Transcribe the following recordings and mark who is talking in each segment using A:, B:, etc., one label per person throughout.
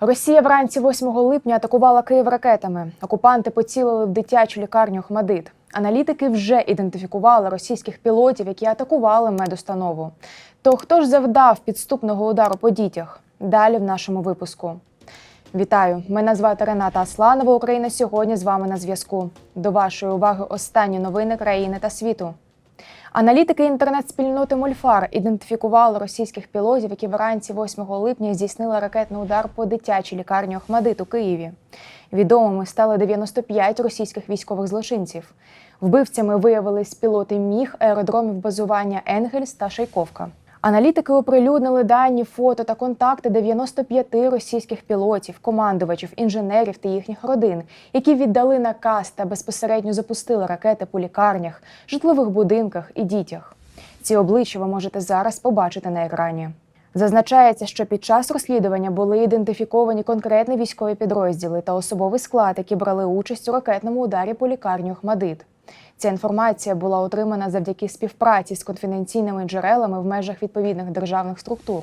A: Росія вранці 8 липня атакувала Київ ракетами. Окупанти поцілили в дитячу лікарню Хмадит. Аналітики вже ідентифікували російських пілотів, які атакували медустанову. То хто ж завдав підступного удару по дітях? Далі в нашому випуску. Вітаю! Мене звати Рената Асланова. Україна сьогодні з вами на зв'язку. До вашої уваги останні новини країни та світу. Аналітики інтернет-спільноти Мольфар ідентифікували російських пілотів, які вранці 8 липня здійснили ракетний удар по дитячій лікарні Охмадит у Києві. Відомими стали 95 російських військових злочинців. Вбивцями виявились пілоти міг аеродромів базування Енгельс та Шайковка. Аналітики оприлюднили дані, фото та контакти 95 російських пілотів, командувачів, інженерів та їхніх родин, які віддали наказ та безпосередньо запустили ракети по лікарнях, житлових будинках і дітях. Ці обличчя ви можете зараз побачити на екрані. Зазначається, що під час розслідування були ідентифіковані конкретні військові підрозділи та особовий склад, які брали участь у ракетному ударі по лікарню Хмадит. Ця інформація була отримана завдяки співпраці з конфіденційними джерелами в межах відповідних державних структур.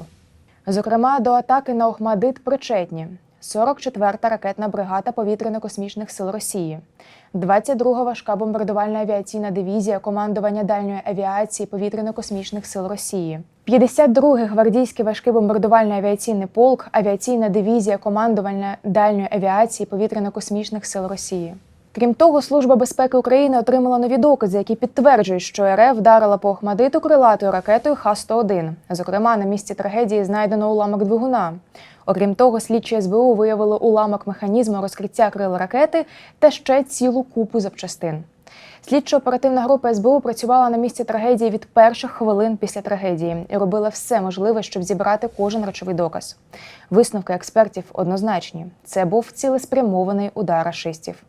A: Зокрема, до атаки на Охмадит причетні 44-та ракетна бригада повітряно-космічних сил Росії, 22-га важка бомбардувальна авіаційна дивізія командування дальньої авіації повітряно-космічних сил Росії, 52-й гвардійський важкий бомбардувальний авіаційний полк, авіаційна дивізія командування дальньої авіації повітряно-космічних сил Росії. Крім того, Служба безпеки України отримала нові докази, які підтверджують, що РФ вдарила по Охмадиту крилатою ракетою Х-101. Зокрема, на місці трагедії знайдено уламок двигуна. Окрім того, слідчі СБУ виявили уламок механізму розкриття крил ракети та ще цілу купу запчастин. Слідчо-оперативна група СБУ працювала на місці трагедії від перших хвилин після трагедії і робила все можливе, щоб зібрати кожен речовий доказ. Висновки експертів однозначні: це був цілеспрямований удар рашистів.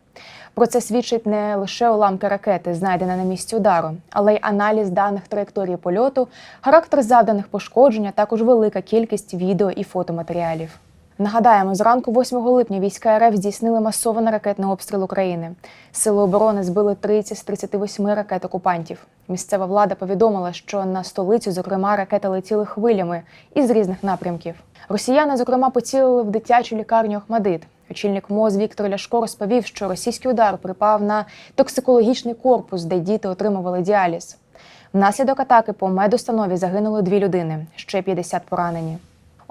A: Про це свідчить не лише уламки ракети, знайдені на місці удару, але й аналіз даних траєкторії польоту, характер завданих пошкоджень, а також велика кількість відео і фотоматеріалів. Нагадаємо, зранку 8 липня війська РФ здійснили масований ракетний обстріл України. Сили оборони збили 30 з 38 ракет окупантів. Місцева влада повідомила, що на столицю, зокрема, ракети летіли хвилями із різних напрямків. Росіяни, зокрема, поцілили в дитячу лікарню Охмадит. Очільник МОЗ Віктор Ляшко розповів, що російський удар припав на токсикологічний корпус, де діти отримували діаліз. Внаслідок атаки по медустанові загинули дві людини, ще 50 поранені.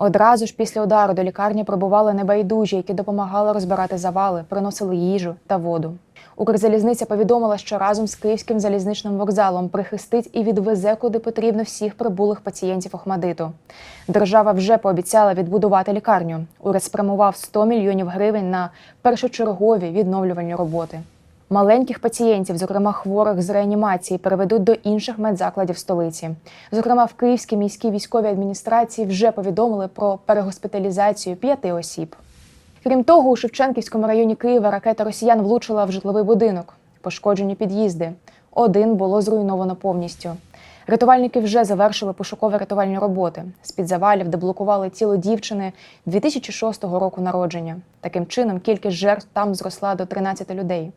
A: Одразу ж після удару до лікарні прибували небайдужі, які допомагали розбирати завали, приносили їжу та воду. Укрзалізниця повідомила, що разом з Київським залізничним вокзалом прихистить і відвезе куди потрібно всіх прибулих пацієнтів Охмадиту. Держава вже пообіцяла відбудувати лікарню. Уряд спрямував 100 мільйонів гривень на першочергові відновлювальні роботи. Маленьких пацієнтів, зокрема хворих з реанімації, переведуть до інших медзакладів столиці. Зокрема, в Київській міській військовій адміністрації вже повідомили про перегоспіталізацію п'яти осіб. Крім того, у Шевченківському районі Києва ракета росіян влучила в житловий будинок. Пошкоджені під'їзди. Один було зруйновано повністю. Рятувальники вже завершили пошуково-рятувальні роботи. З-під завалів деблокували тіло дівчини 2006 року народження. Таким чином, кількість жертв там зросла до 13 людей.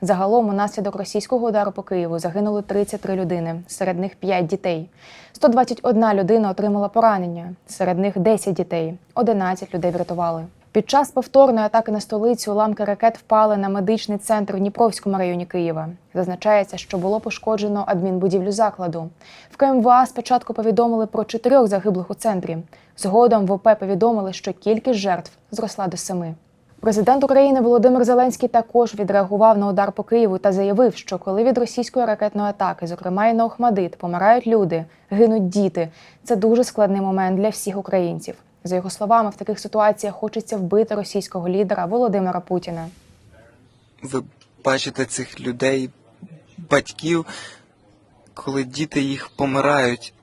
A: Загалом, унаслідок російського удару по Києву загинули 33 людини, серед них 5 дітей. 121 людина отримала поранення, серед них 10 дітей, 11 людей врятували. Під час повторної атаки на столицю уламки ракет впали на медичний центр в Дніпровському районі Києва. Зазначається, що було пошкоджено адмінбудівлю закладу. В КМВА спочатку повідомили про чотирьох загиблих у центрі. Згодом в ОП повідомили, що кількість жертв зросла до семи. Президент України Володимир Зеленський також відреагував на удар по Києву та заявив, що коли від російської ракетної атаки, зокрема і на Охмадит, помирають люди, гинуть діти. Це дуже складний момент для всіх українців. За його словами, в таких ситуаціях хочеться вбити російського лідера Володимира Путіна.
B: ви бачите цих людей, батьків, коли діти їх помирають.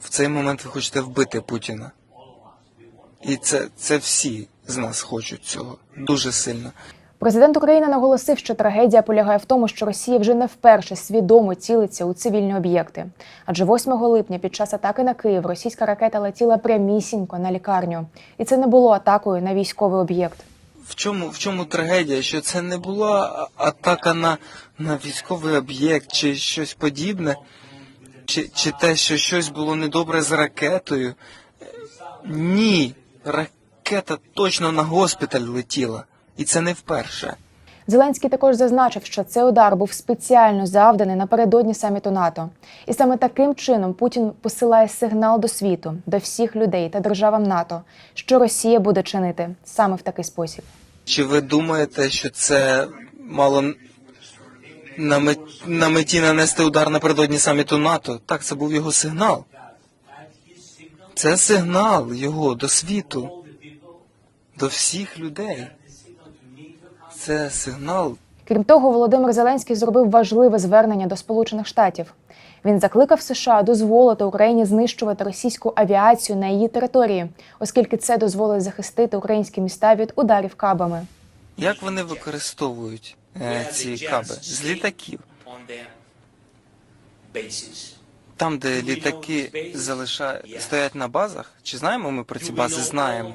B: В цей момент ви хочете вбити Путіна. І це, це всі з нас хочуть цього дуже сильно.
A: Президент України наголосив, що трагедія полягає в тому, що Росія вже не вперше свідомо цілиться у цивільні об'єкти. Адже 8 липня під час атаки на Київ російська ракета летіла прямісінько на лікарню, і це не було атакою на військовий об'єкт.
B: В чому, в чому трагедія? Що це не була атака на, на військовий об'єкт чи щось подібне, чи, чи те, що щось було недобре з ракетою? Ні, ракета ракета точно на госпіталь летіла. І це не вперше.
A: Зеленський також зазначив, що цей удар був спеціально завданий напередодні саміту НАТО. І саме таким чином Путін посилає сигнал до світу, до всіх людей та державам НАТО, що Росія буде чинити саме в такий спосіб.
B: Чи ви думаєте, що це мало на, мет... на меті нанести удар напередодні саміту НАТО? Так, це був його сигнал. Це сигнал його до світу, до всіх людей. Це сигнал
A: Крім того, Володимир Зеленський зробив важливе звернення до Сполучених Штатів. Він закликав США дозволити Україні знищувати російську авіацію на її території, оскільки це дозволить захистити українські міста від ударів кабами.
B: Як вони використовують е, ці каби з літаків? Там, де літаки залиша... стоять на базах? Чи знаємо ми про ці бази? Знаємо.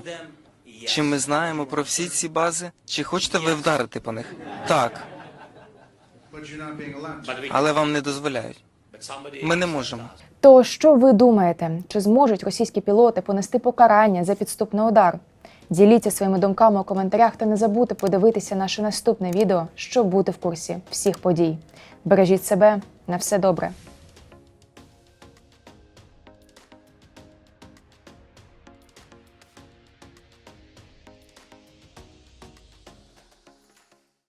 B: Чи ми знаємо про всі ці бази? Чи хочете ви вдарити по них? Так, але вам не дозволяють. Ми не можемо.
A: То що ви думаєте, чи зможуть російські пілоти понести покарання за підступний удар? Діліться своїми думками у коментарях та не забудьте подивитися наше наступне відео, щоб бути в курсі всіх подій. Бережіть себе на все добре.